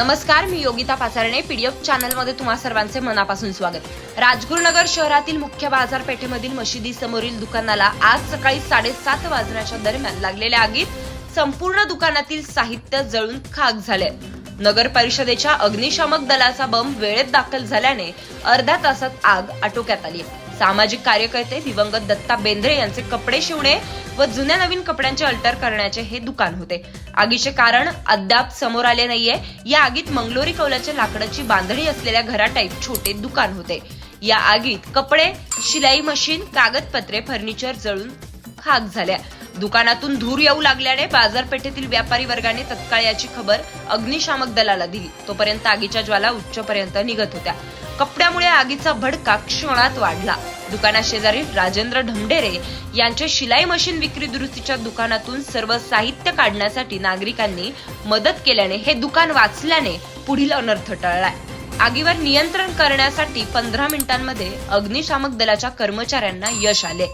नमस्कार मी योगिता पाचारणे. पीडीएफ चॅनलमध्ये तुम्हा सर्वांचे मनापासून स्वागत. राजगुरुनगर शहरातील मुख्य बाजारपेठेमधील मशिदी समोरील दुकानाला आज सकाळी साडेसात वाजण्याच्या दरम्यान लागलेल्या आगीत संपूर्ण दुकानातील साहित्य जळून खाक झाले. नगर परिषदेच्या अग्निशामक दलाचा बंब वेळेत दाखल झाल्याने अर्ध्या तासात आग आटोक्यात आली. सामाजिक कार्यकर्ते दिवंगत दत्ता बेंद्रे यांचे कपडे शिवणे व जुन्या नवीन कपड्यांचे अल्टर करण्याचे हे दुकान होते. आगीचे कारण अद्याप समोर आले नाहीये. या आगीत मंगलोरी कौलाच्या लाकडाची बांधणी असलेल्या घराटाईप छोटे दुकान होते. या आगीत कपडे शिलाई मशीन कागदपत्रे फर्निचर जळून खाक झाल्या. दुकानातून धूर येऊ लागल्याने बाजारपेठेतील व्यापारी वर्गाने तत्काळ याची खबर अग्निशामक दलाला दिली. तोपर्यंत आगीच्या ज्वाला उच्चपर्यंत निघत होत्या. कपड्यामुळे आगीचा भडका क्षणात वाढला. दुकानाशेजारी राजेंद्र ढमडेरे यांच्या शिलाई मशीन विक्री दुरुस्तीच्या दुकानातून सर्व साहित्य काढण्यासाठी नागरिकांनी मदत केल्याने हे दुकान वाचल्याने पुढील अनर्थ टळलाय. आगीवर नियंत्रण करण्यासाठी पंधरा मिनिटांमध्ये अग्निशामक दलाच्या कर्मचाऱ्यांना यश आले.